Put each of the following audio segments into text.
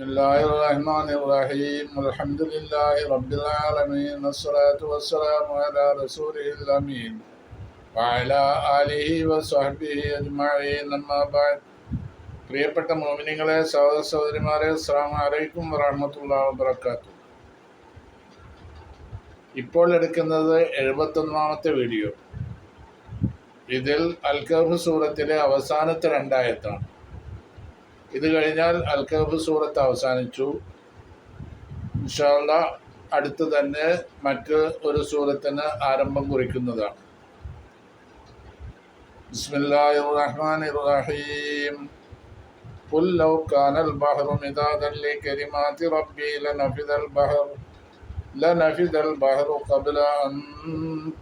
بسم الله الرحمن الرحيم الحمد لله رب العالمين الصلاة والسلام على رسوله الأمين وعلى آله وصحبه أجمعين أما بعد പ്രിയപ്പെട്ട മോമിനിങ്ങളെ സഹോദര സഹോദരിമാരെ അസ്സാം വലൈക്കും വറഹമത്തുള്ള വബർക്കാത്തു ഇപ്പോൾ എടുക്കുന്നത് എഴുപത്തൊന്നാമത്തെ വീഡിയോ ഇതിൽ അൽക്കഹ് സൂറത്തിലെ അവസാനത്തെ രണ്ടായത്താണ് ഇത് കഴിഞ്ഞാൽ അൽക്കഹ് സൂറത്ത് അവസാനിച്ചു ഇൻഷാല്ല അടുത്ത് തന്നെ മറ്റ് ഒരു സൂറത്തിന് ആരംഭം കുറിക്കുന്നതാണ് ബിസ്മില്ലാഹിർ റഹ്മാനിർ റഹീം قل لو كان البحر مدادا لكلمات ربي لنفذ البحر لنفذ البحر قبل أن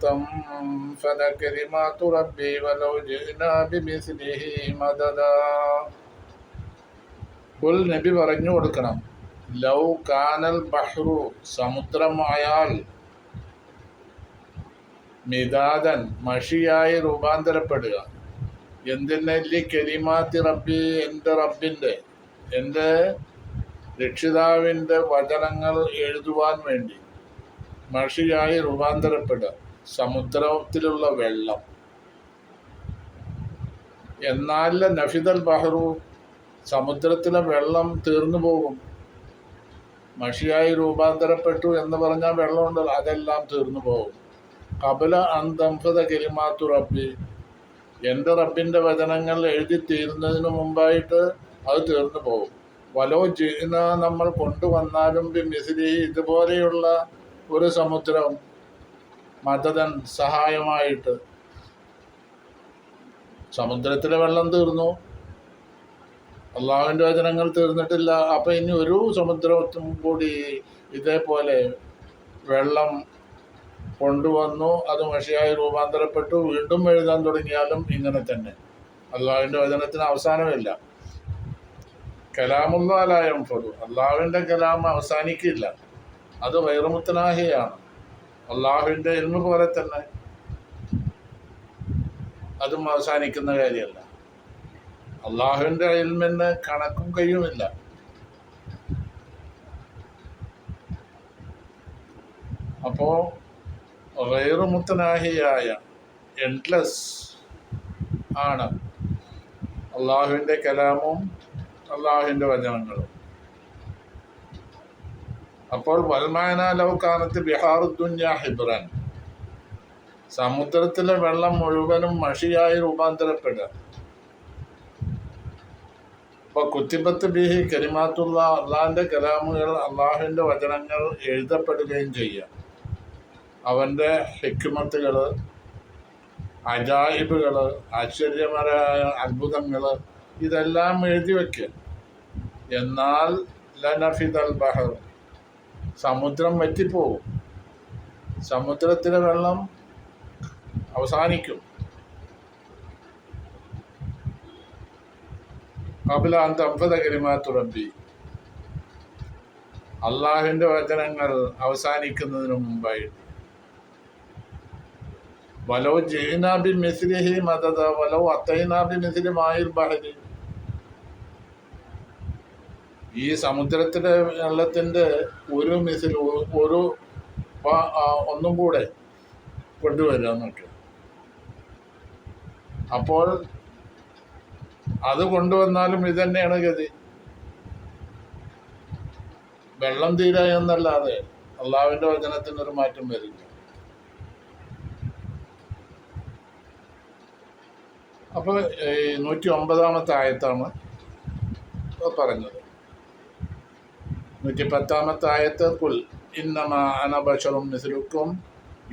تنفذ كلمات ربي ولو جئنا بمثله مددا കുൽ നബി പറഞ്ഞു കൊടുക്കണം. ലൗ കാനൽ ബഹ്റു സമുദ്രമായാൽ മിതാദൻ മഷിയായി രൂപാന്തരപ്പെടുക. എന്തിനല്ലി കെലിമാത്തി റബ്ബി എന്റെ റബ്ബിന്റെ എന്റെ രക്ഷിതാവിന്റെ വചനങ്ങൾ എഴുതുവാൻ വേണ്ടി മഷിയായി രൂപാന്തരപ്പെടുക. സമുദ്രത്തിലുള്ള വെള്ളം. എന്നാൽ നഫിദൽ ബഹ്റു സമുദ്രത്തിലെ വെള്ളം തീർന്നു പോകും. മഷിയായി രൂപാന്തരപ്പെട്ടു എന്ന് പറഞ്ഞാൽ വെള്ളമുണ്ടല്ലോ അതെല്ലാം തീർന്നു പോകും. കപല അന്തംഫത കെലിമാത്തു റബ്ബി. എന്റെ റബ്ബിന്റെ വചനങ്ങൾ എഴുതി തീരുന്നതിന് മുമ്പായിട്ട് അത് തീർന്നു പോകും. വലോ ജീന നമ്മൾ കൊണ്ടുവന്നാലും മിസിലി ഇതുപോലെയുള്ള ഒരു സമുദ്രം മദതൻ സഹായമായിട്ട്. സമുദ്രത്തിലെ വെള്ളം തീർന്നു. അള്ളാഹുവിന്റെ വചനങ്ങൾ തീർന്നിട്ടില്ല. അപ്പം ഇനി ഒരു സമുദ്രത്തും കൂടി ഇതേപോലെ വെള്ളം കൊണ്ടുവന്നു. അത് മഷിയായി രൂപാന്തരപ്പെട്ടു. വീണ്ടും എഴുതാൻ തുടങ്ങിയാലും ഇങ്ങനെ തന്നെ. അള്ളാഹുവിന്റെ വചനത്തിന് അവസാനമില്ല. കലാമുല്ലാലായം ഫലു. അള്ളാഹുവിന്റെ കലാം അവസാനിക്കില്ല. അത് വൈറമുത്തനാഹിയാണ് അള്ളാഹുവിന്റെ ഇൽമ പോലെ തന്നെ. അതും അവസാനിക്കുന്ന കാര്യമല്ല. അള്ളാഹുവിന്റെ ഇൽമിന് കണക്കും കഴിയുമില്ല. അപ്പോൾ റേറുമുത്തനാഹിയായ എൻഡ്ലെസ് ആണ് അള്ളാഹുവിന്റെ കലാമും അള്ളാഹുവിന്റെ വചനങ്ങളും. അപ്പോൾ വൽമാന ലവകാനത്ത് ബിഹാർ ദുഞ്ഞ ഹിബ്രൻ. സമുദ്രത്തിലെ വെള്ളം മുഴുവനും മഷിയായി രൂപാന്തരപ്പെടുക. അപ്പോൾ കുത്തിബത്ത് ബിഹി കരിമാത്തുള്ള അള്ളാഹിന്റെ കലാമുകൾ അള്ളാഹുവിന്റെ വചനങ്ങൾ എഴുതപ്പെടുകയും ചെയ്യാം. അവന്റെ ഹെക്യുമത്തുകൾ അജായിബുകൾ ആശ്ചര്യപരമായ അത്ഭുതങ്ങൾ ഇതെല്ലാം എഴുതി വയ്ക്കുക എന്നാൽ ലനഫിദൽ ബഹർ സമുദ്രം വറ്റിപ്പോവും. സമുദ്രത്തിലെ വെള്ളം അവസാനിക്കും. കപില അന്തംഫത കലിമാത്തു റബ്ബി അള്ളാഹുവിന്റെ വചനങ്ങൾ അവസാനിക്കുന്നതിന് മുമ്പായിട്ട് വലോ ജയിനാബി മിസിലിഹി മദത വലോ അത്തൈനാബി മിസിലി മായിൽ ബഹരി. ഈ സമുദ്രത്തിലെ വെള്ളത്തിന്റെ ഒരു മിസിൽ ഒരു ഒന്നും കൂടെ കൊണ്ടുവരാന്നൊക്കെ അപ്പോൾ അത് കൊണ്ടുവന്നാലും ഇത് തന്നെയാണ് ഗതി. വെള്ളം തീരാ എന്നല്ലാതെ അള്ളാവിന്റെ വചനത്തിന് ഒരു മാറ്റം വരില്ല. അപ്പോൾ നൂറ്റി ഒമ്പതാമത്തെ ആയത്താണ് പറഞ്ഞത്. നൂറ്റി പത്താമത്തെ ആയത്ത് കുൽ ഇന്നമ അനബഷറും മിസ്ലുക്കും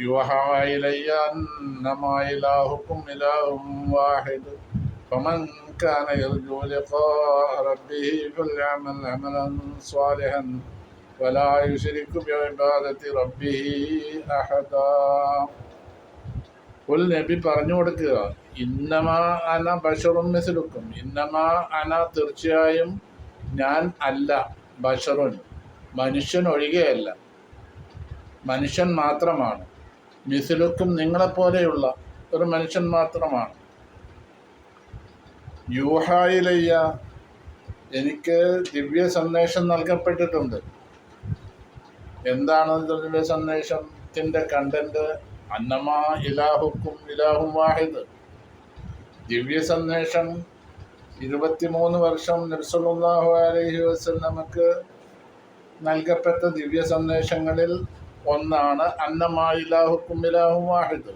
യുവഹായിലയ്യ അന്നമായിലാഹുക്കും ഇലാഹും വാഹിദ് ഫമൻ كان يرجو لقاء ربه فليعمل عملا صالحا ولا يشرك بعبادة ربه أحدا ഒരു നബി പറഞ്ഞു കൊടുക്കുക ഇന്നമ അന ബഷറും മിസിലുക്കും ഇന്നമ അന തീർച്ചയായും ഞാൻ അല്ല ബഷറുൻ മനുഷ്യൻ ഒഴികെയല്ല മനുഷ്യൻ മാത്രമാണ് മിസിലുക്കും നിങ്ങളെപ്പോലെയുള്ള ഒരു മനുഷ്യൻ മാത്രമാണ് യൂഹായിലയ്യ. എനിക്ക് ദിവ്യ സന്ദേശം നൽകപ്പെട്ടിട്ടുണ്ട്. എന്താണ് ദിവ്യ സന്ദേശത്തിന്റെ കണ്ടന്റ് അന്നമാ ഇലാഹുക്കും ഇലാഹും വാഹിദ്. ദിവ്യ സന്ദേശം ഇരുപത്തിമൂന്ന് വർഷം നബ്സല്ലാഹു അലൈഹി നമുക്ക് നൽകപ്പെട്ട ദിവ്യ സന്ദേശങ്ങളിൽ ഒന്നാണ് അന്നമാ ഇലാഹുക്കും ഇലാഹും വാഹിദ്.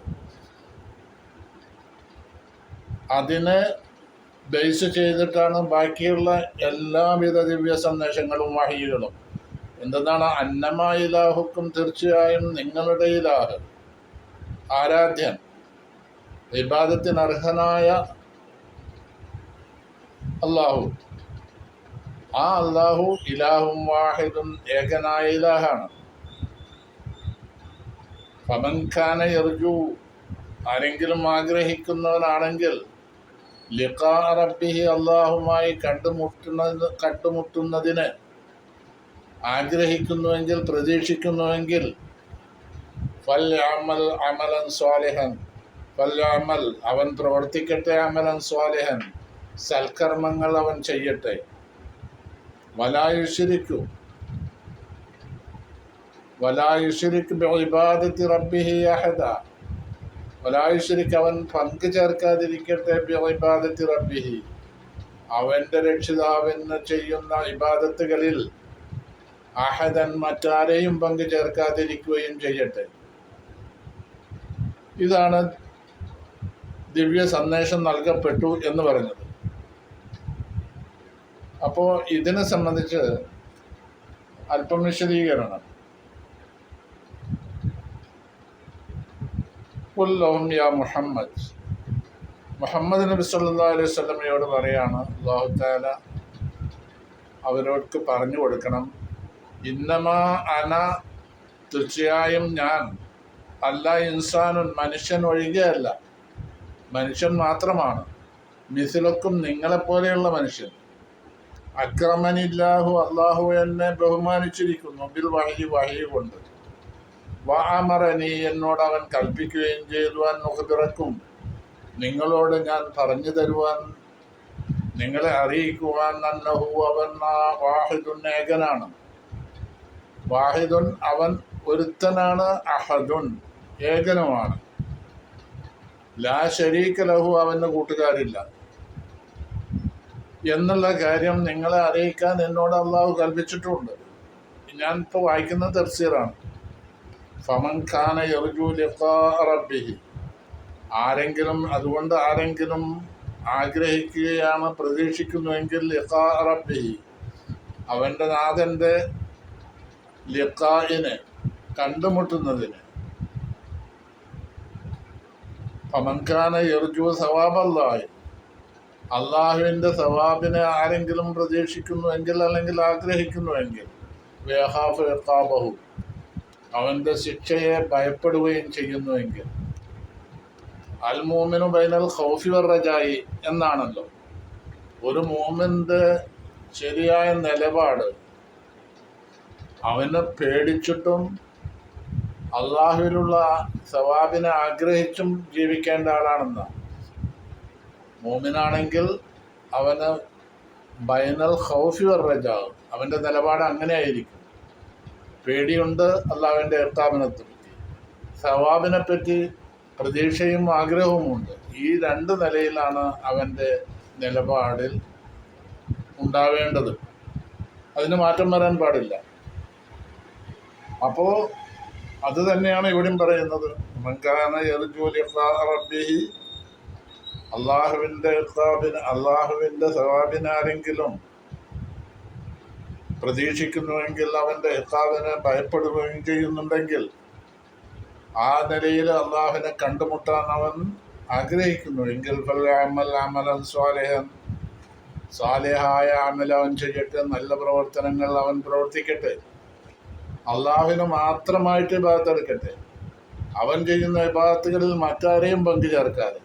അതിനെ ബേസ് ചെയ്തിട്ടാണ് ബാക്കിയുള്ള എല്ലാവിധ ദിവ്യ സന്ദേശങ്ങളും വഹികളും. എന്തെന്നാണ്? അന്നമായ ഇലാഹുക്കും തീർച്ചയായും നിങ്ങളുടെ ഇലാഹ്. ആരാധ്യൻ. വിവാദത്തിനർഹനായ അള്ളാഹു ആ അള്ളാഹു ഇലാഹും വാഹിദും ഏകനായ ഇലാഹാണ്. പമൻഖാനെ എർജു ആരെങ്കിലും ആഗ്രഹിക്കുന്നവനാണെങ്കിൽ ലിഖാ റബ്ബിഹി അള്ളാഹുമായി കണ്ടുമുട്ടുന്നത് കണ്ടുമുട്ടുന്നതിന് ആഗ്രഹിക്കുന്നുവെങ്കിൽ പ്രതീക്ഷിക്കുന്നുവെങ്കിൽ ഫൽ അമൽ അമലൻ സ്വാലിഹൻ ഫൽ അമൽ അവൻ പ്രവർത്തിക്കട്ടെ അമലൻ സ്വാലിഹൻ സൽക്കർമ്മങ്ങൾ അവൻ ചെയ്യട്ടെ. വലായുശിരിക്കു വലായുശിരിക്ക് ഇബാദത്തി റബ്ബിഹി അഹദ. വലായുശിരിക്ക് അവൻ പങ്കു ചേർക്കാതിരിക്കട്ടെ ഇബാദത്തി റബ്ബിഹി. അവന്റെ രക്ഷിതാവിന് ചെയ്യുന്ന ഇബാദത്തുകളിൽ അഹദൻ മറ്റാരെയും പങ്കു ചേർക്കാതിരിക്കുകയും ചെയ്യട്ടെ. ഇതാണ് ദിവ്യ സന്ദേശം നൽകപ്പെട്ടു എന്ന് പറഞ്ഞത് അപ്പോൾ ഇതിനെ സംബന്ധിച്ച് അല്പം വിശദീകരണം. ഉല്ലഹും യാ മുഹമ്മദ്. മുഹമ്മദ് നബി സല്ലാ അലൈഹി സ്വലമയോട് പറയാണ് അള്ളാഹു താല അവരോർക്ക് പറഞ്ഞു കൊടുക്കണം. ഇന്നമാ അന തീർച്ചയായും ഞാൻ. അല്ല ഇൻസാനുൻ മനുഷ്യൻ ഒഴികെയല്ല മനുഷ്യൻ മാത്രമാണ്. മിസിലക്കും നിങ്ങളെപ്പോലെയുള്ള മനുഷ്യൻ. അക്രമനില്ലാഹു അള്ളാഹു എന്നെ ബഹുമാനിച്ചിരിക്കുന്നു. ബിൽ വഹി വഹി കൊണ്ട്. വാമറനി എന്നോട് അവൻ കൽപ്പിക്കുകയും ചെയ്തുവാൻ മുഖപിറക്കും നിങ്ങളോട് ഞാൻ പറഞ്ഞു തരുവാൻ നിങ്ങളെ അറിയിക്കുവാൻ അന്നഹു അവൻ വാഹിദുൻ ഏകനാണ്. വാഹിദുൻ അവൻ ഒരുത്തനാണ് അഹദുൻ ഏകനുമാണ്. ലാ ശരീക ലഹു അവന് കൂട്ടുകാരില്ല. എന്നുള്ള കാര്യം നിങ്ങളെ അറിയിക്കാൻ എന്നോട് അള്ളാഹു കൽപ്പിച്ചിട്ടുണ്ട്. ഞാൻ വായിക്കുന്ന തഫ്സീറാണ്. ഫമൻ ഖാന ലിഖാ റബ്ബിഹി. ആരെങ്കിലും അതുകൊണ്ട് ആരെങ്കിലും ആഗ്രഹിക്കുകയാണ് പ്രതീക്ഷിക്കുന്നുവെങ്കിൽ ലിഖാ റബ്ബിഹി. അവന്റെ നാഥന്റെ ലിഖായിനെ കണ്ടുമുട്ടുന്നതിന്. പമൻഖാന യർജു സവാബല്ലായി അള്ളാഹുവിന്റെ സവാബിനെ ആരെങ്കിലും പ്രതീക്ഷിക്കുന്നുവെങ്കിൽ അല്ലെങ്കിൽ ആഗ്രഹിക്കുന്നുവെങ്കിൽ വേഹാഫ് എത്താബഹു അവന്റെ ശിക്ഷയെ ഭയപ്പെടുകയും ചെയ്യുന്നുവെങ്കിൽ അൽ മോമിനു ബൈനൽ ഖൗഫി റജായി എന്നാണല്ലോ. ഒരു മോമിന്റെ ശരിയായ നിലപാട് അവനെ പേടിച്ചിട്ടും അള്ളാഹുവിലുള്ള സവാബിനെ ആഗ്രഹിച്ചും ജീവിക്കേണ്ട ആളാണെന്ന. മോമിനാണെങ്കിൽ അവന് ബൈനൽ ഹൗഫി റജാവും അവന്റെ നിലപാട് അങ്ങനെ ആയിരിക്കും പേടിയുണ്ട് അള്ളാഹുവിന്റെ സവാബിനെ പറ്റി പ്രതീക്ഷയും ആഗ്രഹവുമുണ്ട്. ഈ രണ്ട് നിലയിലാണ് അവന്റെ നിലപാടിൽ ഉണ്ടാവേണ്ടത്. അതിന് മാറ്റം വരാൻ പാടില്ല. അപ്പോൾ അത് തന്നെയാണ് ഇവിടെയും പറയുന്നത്. മൻകാന എർജൂലി റബ്ബിഹി അള്ളാഹുവിന്റെ അള്ളാഹുവിന്റെ സവാബിനാരെങ്കിലും പ്രതീക്ഷിക്കുന്നുവെങ്കിൽ അവന്റെ എത്താവിന് ഭയപ്പെടുകയും ചെയ്യുന്നുണ്ടെങ്കിൽ ആ നിലയിൽ അള്ളാഹുവിനെ കണ്ടുമുട്ടാൻ അവൻ ആഗ്രഹിക്കുന്നു. എങ്കിൽ സ്വാലേഹൻ. സ്വാലേഹായ അമല അവൻ ചെയ്യട്ടെ. നല്ല പ്രവർത്തനങ്ങൾ അവൻ പ്രവർത്തിക്കട്ടെ. അള്ളാഹുവിന് മാത്രമായിട്ട് വിഭാഗത്തെടുക്കട്ടെ അവൻ ചെയ്യുന്ന വിഭാഗത്തുകളിൽ മറ്റാരെയും പങ്കു ചേർക്കാതെ.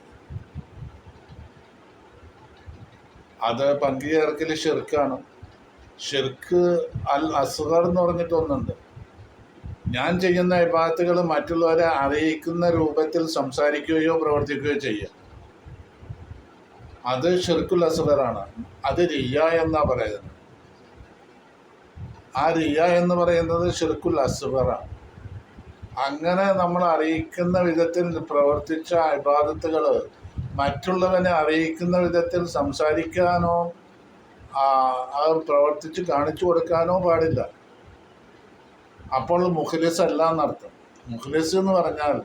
അത് പങ്കുചേർക്കൽ ഷിർക്കാണ് ഷിർക്ക് അൽ അസുഖർ എന്ന് പറഞ്ഞിട്ട് ഒന്നുണ്ട്. ഞാൻ ചെയ്യുന്ന വിഭാഗത്തുകൾ മറ്റുള്ളവരെ അറിയിക്കുന്ന രൂപത്തിൽ സംസാരിക്കുകയോ പ്രവർത്തിക്കുകയോ ചെയ്യുക അത് ഷിർക്കുൽ അസുഖറാണ് അത് റിയ എന്നാ പറയുന്നത്. ആ റിയ എന്ന് പറയുന്നത് ഷിർക്കുൽ അസുഖറാണ് അങ്ങനെ നമ്മൾ അറിയിക്കുന്ന വിധത്തിൽ പ്രവർത്തിച്ച ഇബാദത്തുകൾ മറ്റുള്ളവനെ അറിയിക്കുന്ന വിധത്തിൽ സംസാരിക്കാനോ അത് പ്രവർത്തിച്ച് കാണിച്ചു കൊടുക്കാനോ പാടില്ല. അപ്പോൾ മുഖ്ലിസ് അല്ല എന്നർത്ഥം മുഖ്ലിസ് എന്ന് പറഞ്ഞാൽ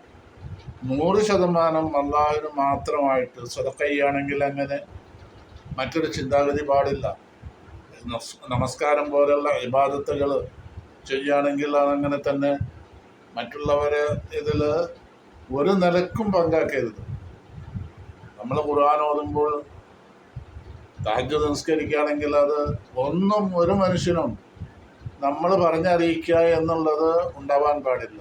നൂറ് ശതമാനം അള്ളാഹുവിന് മാത്രമായിട്ട് സ്വതക്കയ്യാണെങ്കിൽ അങ്ങനെ മറ്റൊരു ചിന്താഗതി പാടില്ല. നമസ്കാരം പോലുള്ള ഇബാദത്തുകൾ ചെയ്യുകയാണെങ്കിൽ അതങ്ങനെ തന്നെ മറ്റുള്ളവരെ ഇതിൽ ഒരു നിലക്കും പങ്കാക്കരുത്. നമ്മൾ ഖുർആൻ ഓതുമ്പോൾ താജ് നിസ്കരിക്കുകയാണെങ്കിൽ അത് ഒന്നും ഒരു മനുഷ്യനും നമ്മൾ പറഞ്ഞറിയിക്കുക എന്നുള്ളത് ഉണ്ടാവാൻ പാടില്ല.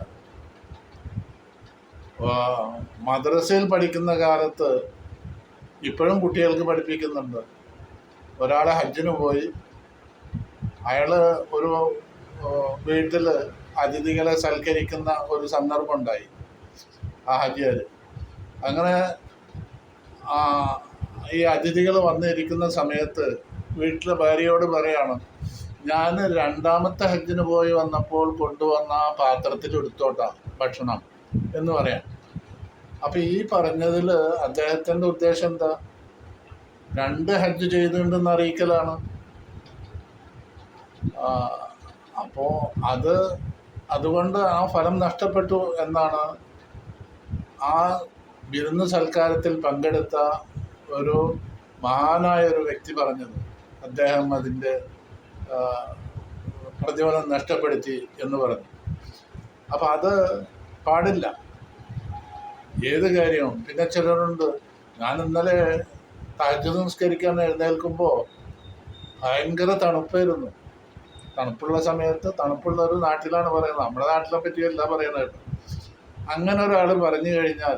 മദ്രസയിൽ പഠിക്കുന്ന കാലത്ത് ഇപ്പോഴും കുട്ടികൾക്ക് പഠിപ്പിക്കുന്നുണ്ട്. ഒരാളെ ഹജ്ജിന് പോയി അയാൾ ഒരു വീട്ടിൽ അതിഥികളെ സൽക്കരിക്കുന്ന ഒരു സന്ദർഭം ഉണ്ടായി ആ ഹജ്ജുകാർ അങ്ങനെ ഈ അതിഥികൾ വന്നിരിക്കുന്ന സമയത്ത് വീട്ടിലെ ഭാര്യയോട് പറയാണ് ഞാൻ രണ്ടാമത്തെ ഹജ്ജിന് പോയി വന്നപ്പോൾ കൊണ്ടുവന്ന ആ പാത്രത്തിൽ എടുത്തോട്ടാ ഭക്ഷണം എന്ന് പറയാം. അപ്പൊ ഈ പറഞ്ഞതിൽ അദ്ദേഹത്തിന്റെ ഉദ്ദേശം എന്താ? രണ്ട് ഹജ്ജ് ചെയ്തിട്ടുണ്ടെന്ന് അറിയിക്കലാണ്. അപ്പോൾ അപ്പോ അത് അതുകൊണ്ട് ആ ഫലം നഷ്ടപ്പെട്ടു എന്നാണ് ആ വിരുന്ന് സൽക്കാരത്തിൽ പങ്കെടുത്ത ഒരു മഹാനായ ഒരു വ്യക്തി പറഞ്ഞത്. അദ്ദേഹം അതിന്റെ പ്രതിഫലം നഷ്ടപ്പെടുത്തി എന്ന് പറഞ്ഞു. അപ്പം അത് പാടില്ല. ഏത് കാര്യവും. പിന്നെ ചിലരുണ്ട് ഞാൻ ഇന്നലെ തഹജ് നമസ്കരിക്കാൻ എഴുന്നേൽക്കുമ്പോൾ ഭയങ്കര തണുപ്പായിരുന്നു. തണുപ്പുള്ള സമയത്ത് തണുപ്പുള്ള ഒരു നാട്ടിലാണ് പറയുന്നത്. നമ്മുടെ നാട്ടിലെ പറ്റിയല്ല പറയുന്നത് കേട്ടോ. അങ്ങനെ ഒരാൾ പറഞ്ഞു കഴിഞ്ഞാൽ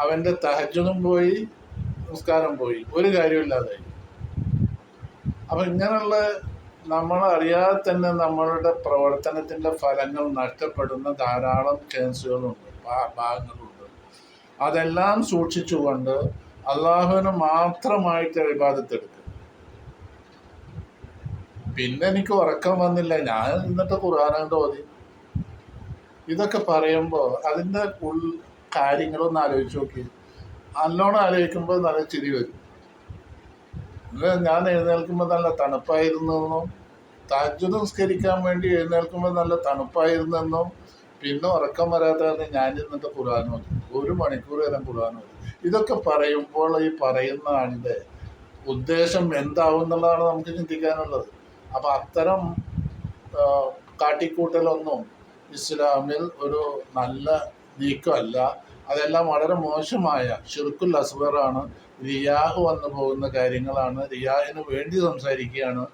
അവന്റെ തഹജും പോയി നമസ്കാരം പോയി. ഒരു കാര്യമില്ലാതായി അപ്പം ഇങ്ങനെയുള്ള നമ്മൾ അറിയാതെ തന്നെ നമ്മളുടെ പ്രവർത്തനത്തിന്റെ ഫലങ്ങൾ നഷ്ടപ്പെടുന്ന ധാരാളം ചാൻസുകളുണ്ട് ഭാഗങ്ങളുണ്ട്. അതെല്ലാം സൂക്ഷിച്ചുകൊണ്ട് അള്ളാഹുവിന് മാത്രമായിട്ട് വിവാദത്തെടുക്കുക പിന്നെ എനിക്ക് ഉറക്കം വന്നില്ല. ഞാൻ ഇന്നത്തെ ഖുർആാനോട് ഓതി. ഇതൊക്കെ പറയുമ്പോൾ അതിന്റെ കാര്യങ്ങളൊന്ന് ആലോചിച്ച് നോക്കി. നല്ലോണം ആലോചിക്കുമ്പോൾ നല്ല ചിരി വരും. ഞാൻ എഴുന്നേൽക്കുമ്പോൾ നല്ല തണുപ്പായിരുന്നെന്നും താജ് നിസ്കരിക്കാൻ വേണ്ടി എഴുന്നേൽക്കുമ്പോൾ നല്ല തണുപ്പായിരുന്നെന്നും പിന്നെ ഉറക്കം വരാതെ ഞാൻ ഇന്നത്തെ ഖുർആൻ ഒരു മണിക്കൂർ വരെ ഖുർആൻ ഓതി ഇതൊക്കെ പറയുമ്പോൾ ഈ പറയുന്ന ആളുടെ ഉദ്ദേശം എന്താവും എന്നുള്ളതാണ് നമുക്ക് ചിന്തിക്കാനുള്ളത്. അപ്പം അത്തരം കാട്ടിക്കൂട്ടലൊന്നും ഇസ്ലാമിൽ ഒരു നല്ല നീക്കമല്ല. അതെല്ലാം വളരെ മോശമായ ഷിർക്കുൽ അസ്ബറാണ് റിയാഹ് വന്നു പോകുന്ന കാര്യങ്ങളാണ്. റിയാഹിന് വേണ്ടി സംസാരിക്കുകയാണ്.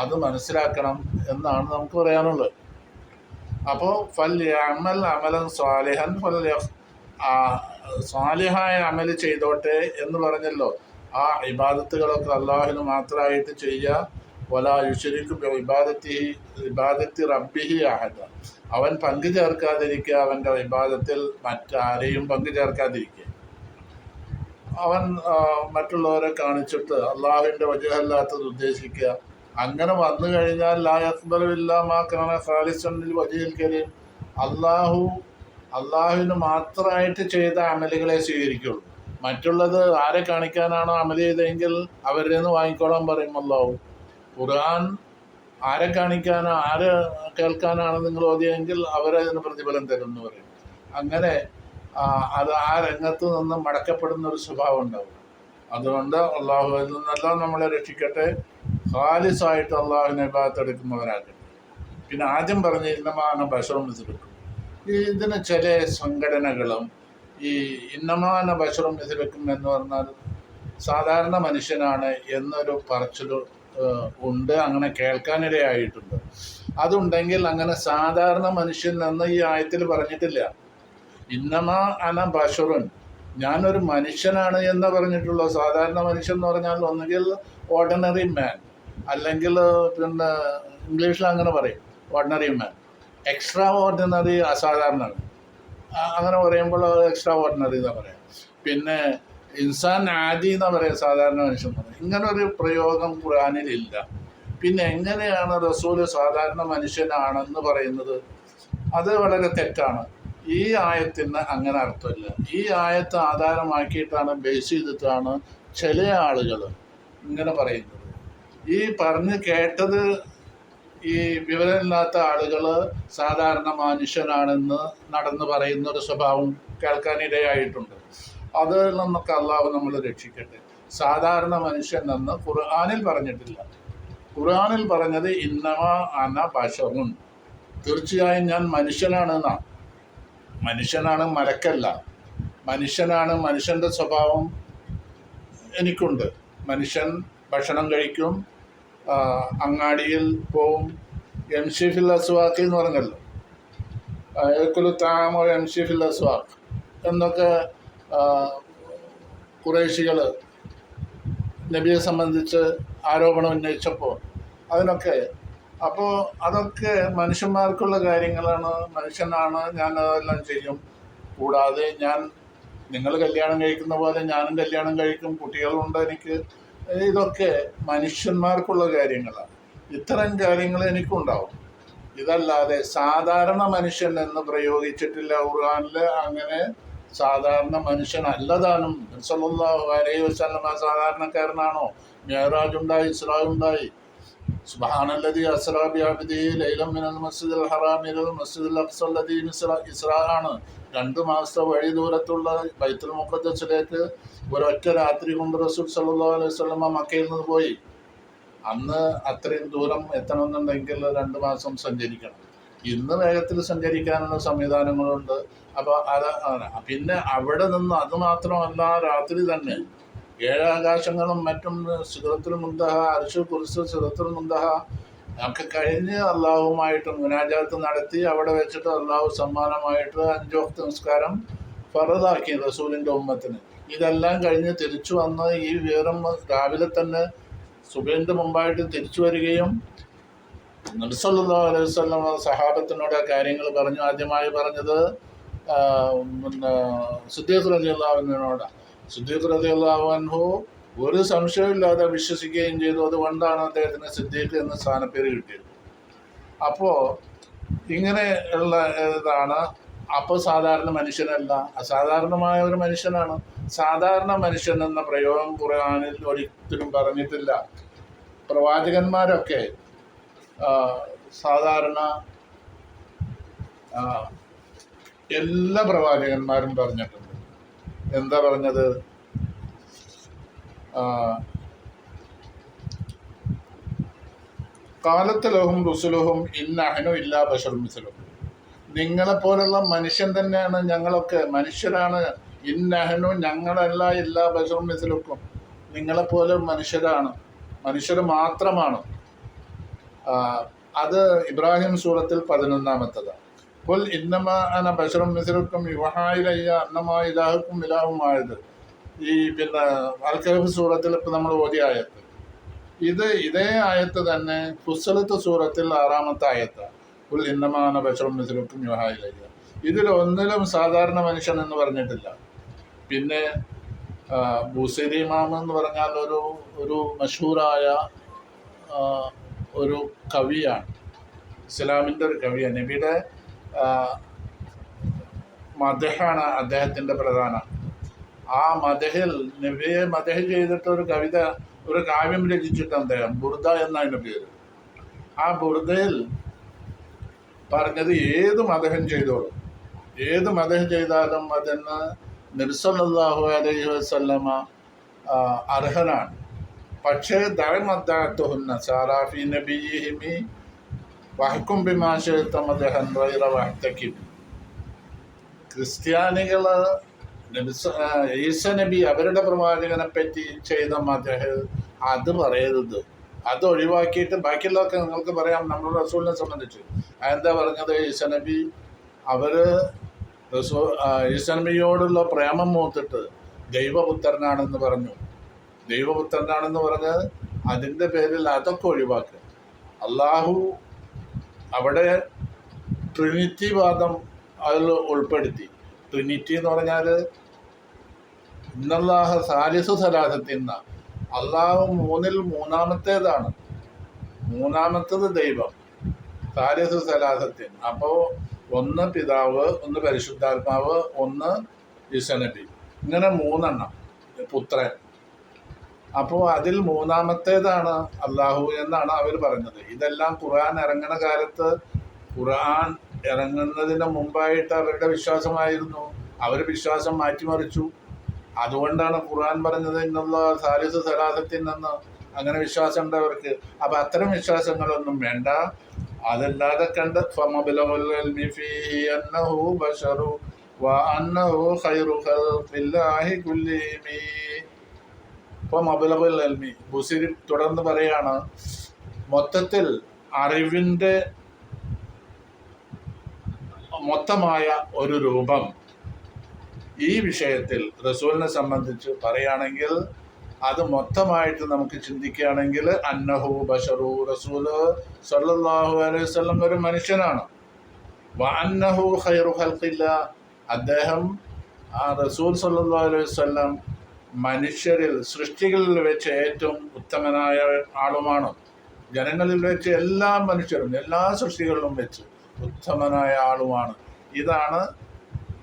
അത് മനസ്സിലാക്കണം എന്നാണ് നമുക്ക് പറയാനുള്ളത്. അപ്പോൾ ഫൽ അമൽ അമലൻ സ്വാലിഹൻ ഫൽ സ്വാലിഹായ അമൽ ചെയ്തോട്ടെ എന്ന് പറഞ്ഞല്ലോ. ആ ഇബാദത്തുകളൊക്കെ അള്ളാഹുവിന് മാത്രമായിട്ട് ചെയ്യുക വലാ യുഷരിക്കും ഇബാദത്തി ഇബാദത്തി റബ്ബിഹി അഹദ. അവൻ പങ്കു ചേർക്കാതിരിക്കുക അവന്റെ വിവാദത്തിൽ മറ്റാരെയും പങ്കു ചേർക്കാതിരിക്കുക. അവൻ മറ്റുള്ളവരെ കാണിച്ചിട്ട് അള്ളാഹുവിന്റെ വജഹല്ലാത്തത് ഉദ്ദേശിക്കുക. അങ്ങനെ വന്നു കഴിഞ്ഞാൽ ലാ യക്ബലില്ലാമാക്കാണ് ഖാലിസണ്ണിൽ വജയിൽ കരീം. അള്ളാഹു അള്ളാഹുവിന് മാത്രമായിട്ട് ചെയ്ത അമലുകളെ സ്വീകരിക്കുള്ളൂ. മറ്റുള്ളത് ആരെ കാണിക്കാനാണോ അമൽ ചെയ്തതെങ്കിൽ അവരുടെ നിന്ന് വാങ്ങിക്കോളാൻ പറയും അള്ളാഹു. ഖുർആൻ ആരെ കാണിക്കാനോ ആരെ കേൾക്കാനാണ് നിങ്ങൾ ഓതിയെങ്കിൽ അവരതിന് പ്രതിഫലം തരും എന്ന് പറയും. അങ്ങനെ അത് ആ രംഗത്ത് നിന്ന് മടക്കപ്പെടുന്ന ഒരു സ്വഭാവം ഉണ്ടാവും. അതുകൊണ്ട് അള്ളാഹു അതിൽ നിന്നെല്ലാം നമ്മളെ രക്ഷിക്കട്ടെ. ഖാലിസായിട്ട് അള്ളാഹുവിനെ ഭാഗത്തെടുക്കുന്നവരാകട്ടെ പിന്നെ ആദ്യം പറഞ്ഞ ഇന്നമാണ് ബഷറും ഈ ഇതിന് ചില സംഘടനകളും ഈ ഇന്നമാന ബഷറും മിസിലുക്കും എന്ന് പറഞ്ഞാൽ സാധാരണ മനുഷ്യനാണ് എന്നൊരു പറച്ചിൽ ഏഹ്, ഉണ്ട് അങ്ങനെ കേൾക്കാനിടയായിട്ടുണ്ട്. അതുണ്ടെങ്കിൽ അങ്ങനെ സാധാരണ മനുഷ്യൻ എന്ന് ഈ ആയത്തിൽ പറഞ്ഞിട്ടില്ല. ഇന്നമാ അന ബഷറുൻ. ഞാനൊരു മനുഷ്യനാണ് എന്ന് പറഞ്ഞിട്ടുള്ള സാധാരണ മനുഷ്യൻ എന്ന് പറഞ്ഞാൽ ഒന്നുകിൽ ഓർഡിനറി മാൻ അല്ലെങ്കിൽ പിന്നെ ഇംഗ്ലീഷിൽ അങ്ങനെ പറയും ഓർഡിനറി മാൻ എക്സ്ട്രാ ഓർഡിനറി അസാധാരണമാണ് ആ, അങ്ങനെ പറയുമ്പോൾ എക്സ്ട്രാ ഓർഡിനറി എന്ന് പറയാം. പിന്നെ ഇൻസാൻ ആദി എന്ന് പറയുക സാധാരണ മനുഷ്യൻ പറയും ഇങ്ങനെ ഒരു പ്രയോഗം ഖുറാനിലില്ല പിന്നെ എങ്ങനെയാണ് റസൂൽ സാധാരണ മനുഷ്യനാണെന്ന് പറയുന്നത്? അത് വളരെ തെറ്റാണ്. ഈ ആയത്തിന് അങ്ങനെ അർത്ഥമില്ല. ഈ ആയത്ത് ആധാരമാക്കിയിട്ടാണ് ബേസ് ചെയ്തിട്ടാണ് ചില ആളുകൾ ഇങ്ങനെ പറയുന്നത്. ഈ പറഞ്ഞ് കേട്ടത് ഈ വിവരമില്ലാത്ത ആളുകൾ സാധാരണ മനുഷ്യനാണെന്ന് നടന്ന് പറയുന്ന ഒരു സ്വഭാവം കേൾക്കാനിടയായിട്ടുണ്ട്. അതിൽ നിന്നൊക്കെ അള്ളാഹു നമ്മൾ രക്ഷിക്കട്ടെ. സാധാരണ മനുഷ്യൻ എന്ന് ഖുർആാനിൽ പറഞ്ഞിട്ടില്ല. ഖുർആാനിൽ പറഞ്ഞത് ഇന്നമ അന ബഷറുൻ. തീർച്ചയായും ഞാൻ മനുഷ്യനാണ് എന്നാ മനുഷ്യനാണ് മലക്കല്ല. മനുഷ്യനാണ് മനുഷ്യന്റെ സ്വഭാവം എനിക്കുണ്ട്. മനുഷ്യൻ ഭക്ഷണം കഴിക്കും അങ്ങാടിയിൽ പോവും. എം ഷിഫിൽ അസ്വാഖ് എന്ന് പറഞ്ഞല്ലോ. എം ഷിഫിൽ അസ്വാഖ് എന്നൊക്കെ കുറേശികൾ നബിയെ സംബന്ധിച്ച് ആരോപണം ഉന്നയിച്ചപ്പോൾ അതിനൊക്കെ അപ്പോൾ അതൊക്കെ മനുഷ്യന്മാർക്കുള്ള കാര്യങ്ങളാണ്. മനുഷ്യനാണ് ഞാൻ അതെല്ലാം ചെയ്യും. കൂടാതെ ഞാൻ നിങ്ങൾ കല്യാണം കഴിക്കുന്ന പോലെ ഞാനും കല്യാണം കഴിക്കും. കുട്ടികളുണ്ട് എനിക്ക്. ഇതൊക്കെ മനുഷ്യന്മാർക്കുള്ള കാര്യങ്ങളാണ്. ഇത്തരം കാര്യങ്ങൾ എനിക്കുണ്ടാവും. ഇതല്ലാതെ സാധാരണ മനുഷ്യൻ എന്ന് പ്രയോഗിച്ചിട്ടില്ല ഖുർആനിൽ അങ്ങനെ സാധാരണ മനുഷ്യനല്ലതാനും സല്ലല്ലാഹു അലൈഹി വസ്ലമ സാധാരണക്കാരനാണോ? മേറാജ് ഉണ്ടായി ഇസ്രാ ഉണ്ടായി ലൈലം മിനൽ മസ്ജിദിൽ ഹറാം ഇലൽ മസ്ജിദിൽ അഖ്സ അല്ലദി ഇസ്രാ ഇസ്രാ ആണ്. രണ്ട് മാസത്തെ വഴി ദൂരത്തുള്ള ബൈത്തുൽ മുഖദ്ദസിലേക്ക് ഒരൊറ്റ രാത്രി കൊണ്ട് റസൂൽ സല്ലാ അലൈഹി വസല്ലമ മക്കയിൽ നിന്ന് പോയി. അന്ന് അത്രയും ദൂരം എത്തണമെന്നുണ്ടെങ്കിൽ രണ്ട് മാസം സഞ്ചരിക്കണം. ഇന്ന് വേഗത്തിൽ സഞ്ചരിക്കാനുള്ള സംവിധാനങ്ങളുണ്ട്. അപ്പോൾ അത് പിന്നെ അവിടെ നിന്ന് അത് മാത്രമല്ല രാത്രി തന്നെ ഏഴാകാശങ്ങളും മറ്റും സിറത്തിൽ മുന്തഹ അർഷു കുറിച്ച് സിറത്തിൽ മുന്തഹ ഒക്കെ കഴിഞ്ഞ് അള്ളാഹുമായിട്ട് മുനാജാത്ത് നടത്തി അവിടെ വെച്ചിട്ട് അള്ളാഹു സമ്മാനമായിട്ട് അഞ്ചു വക്ത നിസ്കാരം ഫറദാക്കി റസൂലിന്റെ ഉമ്മത്തിന്. ഇതെല്ലാം കഴിഞ്ഞ് തിരിച്ചു വന്ന് ഈ വിവരം രാവിലെ തന്നെ സുബേന്റെ മുമ്പായിട്ട് തിരിച്ചു വരികയും നബിസല്ലാ അലൈഹി സഹാബത്തിനോട് കാര്യങ്ങൾ പറഞ്ഞു. ആദ്യമായി പറഞ്ഞത് സുദ്ദീഖ് റലി അള്ളാഹുവിനോടാണ് സുദ്ദീഖ് റതി അള്ളാഹുഅൻഹു ഒരു സംശയമില്ലാതെ വിശ്വസിക്കുകയും ചെയ്തു. അതുകൊണ്ടാണ് അദ്ദേഹത്തിന് സിദ്ദീഖ് എന്ന സ്ഥാനപ്പേര് കിട്ടിയത്. അപ്പോൾ ഇങ്ങനെ ഉള്ള ഇതാണ്. അപ്പോൾ സാധാരണ മനുഷ്യനല്ല. അസാധാരണമായ ഒരു മനുഷ്യനാണ്. സാധാരണ മനുഷ്യൻ എന്ന പ്രയോഗം ഖുർആനിൽ ഒരിക്കലും പറഞ്ഞിട്ടില്ല. പ്രവാചകന്മാരൊക്കെ സാധാരണ എല്ലാ പ്രവാചകന്മാരും പറഞ്ഞിട്ടുണ്ട്. എന്താ പറഞ്ഞത്? ആ, കാലത്ത് ലഹും റുസുലുഹും ഇന്നഹനു ഇല്ലാ ബഷർ മിസലും. നിങ്ങളെപ്പോലുള്ള മനുഷ്യൻ തന്നെയാണ് ഞങ്ങളൊക്കെ. മനുഷ്യരാണ്. ഇന്നഹനു ഞങ്ങളല്ല എല്ലാ ബഷർ മിസലുക്കും. നിങ്ങളെപ്പോലെ മനുഷ്യരാണ്. മനുഷ്യർ മാത്രമാണ്. അത് ഇബ്രാഹിം സൂറത്തിൽ പതിനൊന്നാമത്തത്. പുൽ ഇന്നമ അന ബഷറും മിസറുക്കും യുവഹായിലയ്യ അന്നമാ ഇലാഹുക്കും ഇലാഹുമായത്. ഈ പിന്നെ അൽഖലഫ് സൂറത്തിൽ ഇപ്പം നമ്മൾ ഓതിയ ആയത്ത്. ഇത് ഇതേ ആയത്ത് തന്നെ ഫുസലത്ത് സൂറത്തിൽ ആറാമത്തെ ആയത്ത്. പുൽ ഇന്നമാന ബഷറും മിസറുക്കും യുവഹായിലയ്യ. ഇതിൽ ഒന്നിലും സാധാരണ മനുഷ്യൻ എന്ന് പറഞ്ഞിട്ടില്ല. പിന്നെ ബൂസരി ഇമാം എന്ന് പറഞ്ഞാൽ ഒരു ഒരു മഷൂറായ ഒരു കവിയാണ് ഇസ്ലാമിന്റെ ഒരു കവിയാണ്. നബിയുടെ മദഹാണ് അദ്ദേഹത്തിന്റെ പ്രധാന. ആ മദഹിൽ നബിയെ മദഹ് ചെയ്തിട്ട് ഒരു കവിത ഒരു കാവ്യം രചിച്ചിട്ട് അദ്ദേഹം ബുർദ എന്നതിന്റെ പേര്. ആ ബുർദയിൽ പറഞ്ഞത് ഏത് മദഹം ചെയ്തോളും. ഏത് മദഹ് ചെയ്താലും അതിന് നിർസല്ലാഹു അലൈഹി വസ്ലമ അർഹനാണ്. പക്ഷേ നബിഹിമി വഹക്കും ബിമാശത്തമദഹൻ റൈറ വഹ്തക്കിം. ക്രിസ്ത്യാനികൾ ഈസ നബി അവരുടെ പ്രവാചകനെ പറ്റി ചെയ്ത മദ്ദേഹ അത് പറയരുത്. അത് ഒഴിവാക്കിയിട്ട് ബാക്കിയുള്ളതൊക്കെ നിങ്ങൾക്ക് പറയാം. നമ്മുടെ റസൂലിനെ സംബന്ധിച്ച്. അതെന്താ പറഞ്ഞത്? ഈസ നബി അവർ റസൂ ഈസ നബിയോടുള്ള പ്രേമം മൂത്തിട്ട് ദൈവപുത്രനാണെന്ന് പറഞ്ഞു. ദൈവപുത്രനാണെന്ന് പറഞ്ഞാൽ അതിന്റെ പേരിൽ അതൊക്കെ ഒഴിവാക്കുക. അള്ളാഹു അവിടെ ട്രിനിറ്റി വാദം അതിൽ ഉൾപ്പെടുത്തി. ട്രിനിറ്റി എന്ന് പറഞ്ഞാൽ ഇന്നല്ലാഹ സാലിസു സലാസത്തിന്ന അള്ളാഹു മൂന്നിൽ മൂന്നാമത്തേതാണ്. മൂന്നാമത്തത് ദൈവം. സാലിസു സലാസത്തിൻ അപ്പോൾ ഒന്ന് പിതാവ് ഒന്ന് പരിശുദ്ധാത്മാവ് ഒന്ന് ഇസനബി ഇങ്ങനെ മൂന്നെണ്ണം. പുത്രൻ. അപ്പോൾ അതിൽ മൂന്നാമത്തേതാണ് അള്ളാഹു എന്നാണ് അവർ പറഞ്ഞത്. ഇതെല്ലാം ഖുർആൻ ഇറങ്ങുന്ന കാലത്ത് ഖുർആൻ ഇറങ്ങുന്നതിന് മുമ്പായിട്ട് അവരുടെ വിശ്വാസമായിരുന്നു. അവർ വിശ്വാസം മാറ്റിമറിച്ചു. അതുകൊണ്ടാണ് ഖുർആൻ പറഞ്ഞത് ഇന്നുള്ള സാലിസ് സലാസത്തിൽ നിന്ന് അങ്ങനെ വിശ്വാസം ഉണ്ട് അവർക്ക്. അപ്പൊ അത്തരം വിശ്വാസങ്ങളൊന്നും വേണ്ട. അതല്ലാതെ കണ്ട് ബഷറു വ അന്നഹു ഖൈറു ഖൽഖില്ലാഹി കുല്ലിഹിമി അബുലബുൽ അൽമി ബുസിരി തുടർന്ന് പറയാണ് മൊത്തത്തിൽ അറിവിന്റെ മൊത്തമായ ഒരു രൂപം. ഈ വിഷയത്തിൽ റസൂലിനെ സംബന്ധിച്ച് പറയുകയാണെങ്കിൽ അത് മൊത്തമായിട്ട് നമുക്ക് ചിന്തിക്കുകയാണെങ്കിൽ അന്നഹു ബഷറു റസൂൽ സല്ലാഹു അലൈഹി വസല്ലം ഒരു മനുഷ്യനാണ്. അന്നഹു ഖൈറു ഹൽക്കില്ല അദ്ദേഹം റസൂൽ സല്ലാ അലൈഹി വസല്ലം മനുഷ്യരിൽ സൃഷ്ടികളിൽ വെച്ച് ഏറ്റവും ഉത്തമനായ ആളുമാണ്. ജനങ്ങളിൽ വെച്ച് എല്ലാ മനുഷ്യരും എല്ലാ സൃഷ്ടികളിലും വെച്ച് ഉത്തമനായ ആളുമാണ്. ഇതാണ്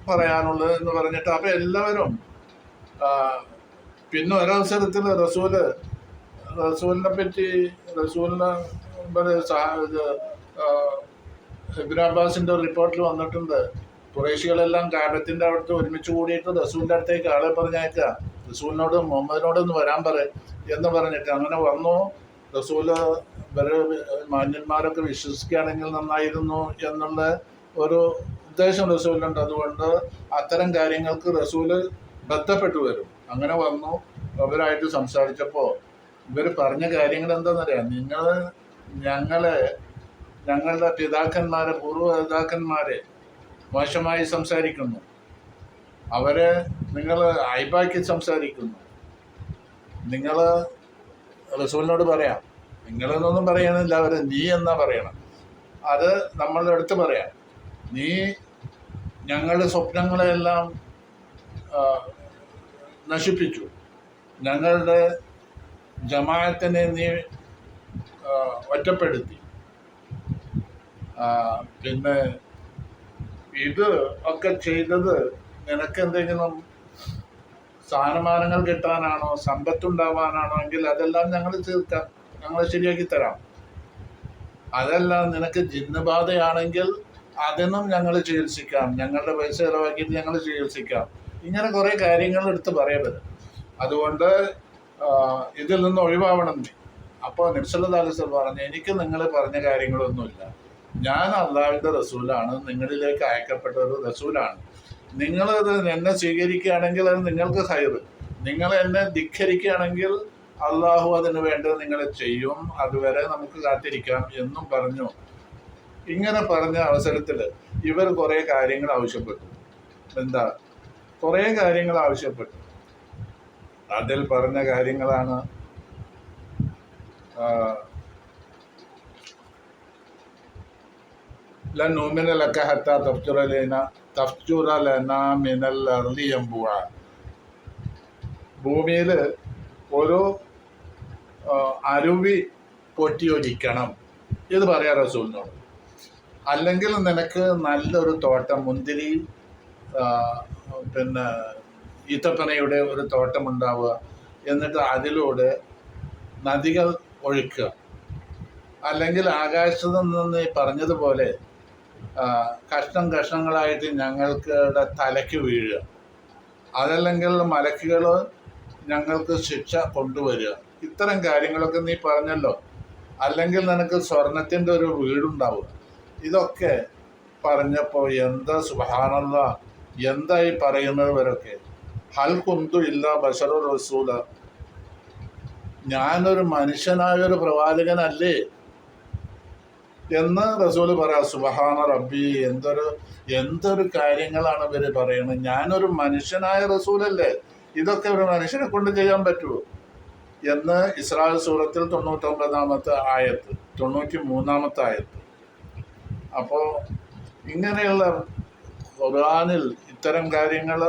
പറയാനുള്ളത് എന്ന് പറഞ്ഞിട്ട് അപ്പം എല്ലാവരും പിന്നെ ഒരവസരത്തിൽ റസൂൽ റസൂലിനെ പറ്റി റസൂലിനെ ഇത്, ആ, റിപ്പോർട്ടിൽ വന്നിട്ടുണ്ട്. കുറേശികളെല്ലാം കാബത്തിന്റെ അടുത്ത് ഒരുമിച്ച് കൂടിയിട്ട് റസൂലിന്റെ അടുത്തേക്ക് ആളെ പറഞ്ഞേക്കുക റസൂലിനോട് മുഹമ്മദിനോട് ഒന്ന് വരാൻ പറ എന്ന് പറഞ്ഞിട്ട് അങ്ങനെ വന്നു. റസൂൽ വരെ മാന്യന്മാരൊക്കെ വിശ്വസിക്കുകയാണെങ്കിൽ നന്നായിരുന്നു എന്നുള്ള ഒരു ഉദ്ദേശം റസൂലിനുണ്ട്. അതുകൊണ്ട് അത്തരം കാര്യങ്ങൾക്ക് റസൂൽ ബന്ധപ്പെട്ടു വരും. അങ്ങനെ വന്നു. അവരായിട്ട് സംസാരിച്ചപ്പോൾ ഇവർ പറഞ്ഞ കാര്യങ്ങൾ എന്താണെന്നറിയാം നിങ്ങൾ ഞങ്ങളെ ഞങ്ങളുടെ പിതാക്കന്മാരെ പൂർവ പിതാക്കന്മാരെ മോശമായി സംസാരിക്കുന്നു. അവരെ നിങ്ങൾ അയപ്പാക്കി സംസാരിക്കുന്നു. നിങ്ങൾ റസൂലിനോട് പറയാം നിങ്ങളെന്നൊന്നും പറയണില്ല അവർ നീ എന്നാ പറയണം? അത് നമ്മളുടെ അടുത്ത് പറയാം നീ ഞങ്ങളുടെ സ്വപ്നങ്ങളെല്ലാം നശിപ്പിച്ചു. ഞങ്ങളുടെ ജമാഅത്തിനെ നീ ഒറ്റപ്പെടുത്തി. പിന്നെ ഇത് ഒക്കെ ചെയ്തത് നിനക്ക് എന്തെങ്കിലും സ്ഥാനമാനങ്ങൾ കിട്ടാനാണോ സമ്പത്തുണ്ടാവാനാണോ എങ്കിൽ അതെല്ലാം ഞങ്ങൾ തീർക്കാം. ഞങ്ങൾ ശരിയാക്കി തരാം. അതെല്ലാം നിനക്ക് ജിന്നുബാധയാണെങ്കിൽ അതിനും ഞങ്ങൾ ചികിത്സിക്കാം. ഞങ്ങളുടെ പൈസ ചിലവാക്കിയിട്ട് ഞങ്ങൾ ചികിത്സിക്കാം. ഇങ്ങനെ കുറേ കാര്യങ്ങൾ എടുത്ത് പറയരുത്. അതുകൊണ്ട് ഇതിൽ നിന്ന് ഒഴിവാവണം നീ. അപ്പോൾ നിർസലദാലിസർ പറഞ്ഞു എനിക്ക് നിങ്ങൾ പറഞ്ഞ കാര്യങ്ങളൊന്നുമില്ല. ഞാൻ അള്ളാഹിന്റെ റസൂലാണ്. നിങ്ങളിലേക്ക് അയക്കപ്പെട്ട ഒരു റസൂലാണ്. നിങ്ങളത് എന്നെ സ്വീകരിക്കുകയാണെങ്കിൽ അത് നിങ്ങൾക്ക് ഹൈർ. നിങ്ങൾ എന്നെ ധിഖരിക്കുകയാണെങ്കിൽ അള്ളാഹു അതിന് വേണ്ടത് നിങ്ങളെ ചെയ്യും. അതുവരെ നമുക്ക് കാത്തിരിക്കാം എന്നും പറഞ്ഞു. ഇങ്ങനെ പറഞ്ഞ അവസരത്തിൽ ഇവർ കുറേ കാര്യങ്ങൾ ആവശ്യപ്പെട്ടു. എന്താ? കുറേ കാര്യങ്ങൾ ആവശ്യപ്പെട്ടു. അതിൽ പറഞ്ഞ കാര്യങ്ങളാണ് ലൻ നൂമിന ലക ഹത്ത തഫ്ജുറ മിനൽ യംബുഅ ഭൂമിയിൽ ഒരു അരുവി പൊട്ടിയൊലിക്കണം ഇത് പറയാ റസൂലിനോട് അല്ലെങ്കിൽ നിനക്ക് നല്ലൊരു തോട്ടം മുന്തിരി പിന്നെ ഈത്തപ്പനയുടെ ഒരു തോട്ടം ഉണ്ടാവുക എന്നിട്ട് അതിലൂടെ നദികൾ ഒഴുക്കുക. അല്ലെങ്കിൽ ആകാശത്തു നിന്ന് പറഞ്ഞതുപോലെ കഷ്ണം കഷ്ണങ്ങളായിട്ട് ഞങ്ങൾക്കുടെ തലയ്ക്ക് വീഴുക. അതല്ലെങ്കിൽ മലക്കുകൾ ഞങ്ങൾക്ക് ശിക്ഷ കൊണ്ടുവരിക. ഇത്തരം കാര്യങ്ങളൊക്കെ നീ പറഞ്ഞല്ലോ. അല്ലെങ്കിൽ നിനക്ക് സ്വർണത്തിന്റെ ഒരു വീടുണ്ടാവുക. ഇതൊക്കെ പറഞ്ഞപ്പോൾ എന്താ സുഹാനല്ല എന്തായി ഇവരൊക്കെ ഹൽ കുന്തു ഇല്ല ബഷറു റസൂല. ഞാനൊരു മനുഷ്യനായ ഒരു പ്രവാചകനല്ലേ? എന്ന് റസൂൽ പറയാ സുബഹാന റബ്ബി എന്തൊരു എന്തൊരു കാര്യങ്ങളാണ് ഇവർ പറയുന്നത് ഞാനൊരു മനുഷ്യനായ റസൂലല്ലേ? ഇതൊക്കെ ഒരു മനുഷ്യനെ കൊണ്ട് ചെയ്യാൻ പറ്റുമോ എന്ന് ഇസ്രായേൽ സൂറത്തിൽ തൊണ്ണൂറ്റൊമ്പതാമത്തെ ആയത്ത് തൊണ്ണൂറ്റി മൂന്നാമത്തെ ആയത്ത്. അപ്പോൾ ഇങ്ങനെയുള്ള ഖുർആാനിൽ ഇത്തരം കാര്യങ്ങൾ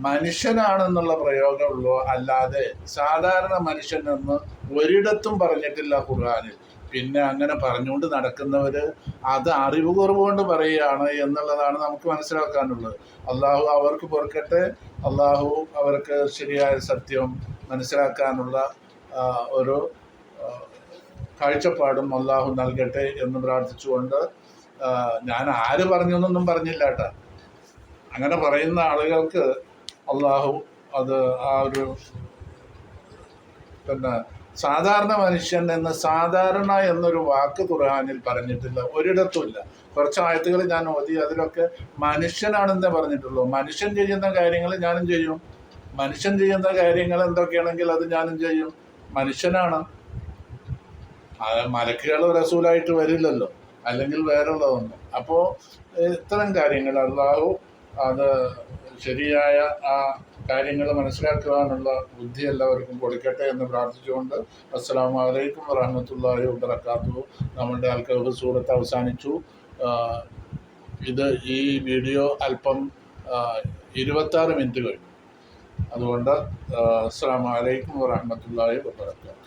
മനുഷ്യനാണെന്നുള്ള പ്രയോഗമുള്ളൂ? അല്ലാതെ സാധാരണ മനുഷ്യനെന്ന് ഒരിടത്തും പറഞ്ഞിട്ടില്ല ഖുർആനിൽ. പിന്നെ അങ്ങനെ പറഞ്ഞുകൊണ്ട് നടക്കുന്നവര് അത് അറിവ് കുറവുകൊണ്ട് പറയുകയാണ് എന്നുള്ളതാണ് നമുക്ക് മനസ്സിലാക്കാനുള്ളത്. അള്ളാഹു അവർക്ക് പൊറുക്കട്ടെ. അള്ളാഹു അവർക്ക് ശരിയായ സത്യം മനസ്സിലാക്കാനുള്ള ഒരു കാഴ്ചപ്പാടും അള്ളാഹു നൽകട്ടെ എന്ന് പ്രാർത്ഥിച്ചുകൊണ്ട് ഞാൻ ആര് പറഞ്ഞു എന്നൊന്നും പറഞ്ഞില്ല കേട്ടാ. അങ്ങനെ പറയുന്ന ആളുകൾക്ക് അള്ളാഹു അത് ആ ഒരു പിന്നെ സാധാരണ മനുഷ്യൻ എന്ന് സാധാരണ എന്നൊരു വാക്ക് ഖുർആനിൽ പറഞ്ഞിട്ടില്ല. ഒരിടത്തുമില്ല. കുറച്ച് ആയത്തുകൾ ഞാൻ ഓതി അതിലൊക്കെ മനുഷ്യനാണെന്നേ പറഞ്ഞിട്ടുള്ളൂ. മനുഷ്യൻ ചെയ്യുന്ന കാര്യങ്ങൾ ഞാനും ചെയ്യും. മനുഷ്യൻ ചെയ്യുന്ന കാര്യങ്ങൾ എന്തൊക്കെയാണെങ്കിൽ അത് ഞാനും ചെയ്യും. മനുഷ്യനാണ്. മലക്കുകൾ റസൂലായിട്ട് വരില്ലല്ലോ. അല്ലെങ്കിൽ വേറുള്ളതൊന്നും. അപ്പോൾ ഇത്തരം കാര്യങ്ങൾ അള്ളാഹു അത് ശരിയായ ആ കാര്യങ്ങൾ മനസ്സിലാക്കുവാനുള്ള ബുദ്ധി എല്ലാവർക്കും കൊടുക്കട്ടെ എന്ന് പ്രാർത്ഥിച്ചുകൊണ്ട് അസ്സാം വലൈക്കും വറഹമത്തല്ലാഹി വബർക്കാത്തു നമ്മളുടെ അൽക്കഹ് സൂറത്ത് അവസാനിച്ചു. ഇത് ഈ വീഡിയോ അല്പം ഇരുപത്താറ് മിനിറ്റ് കഴിഞ്ഞു. അതുകൊണ്ട് അസ്സാം വലൈക്കും വറഹമത്തല്ലാഹി വബർക്കാത്തു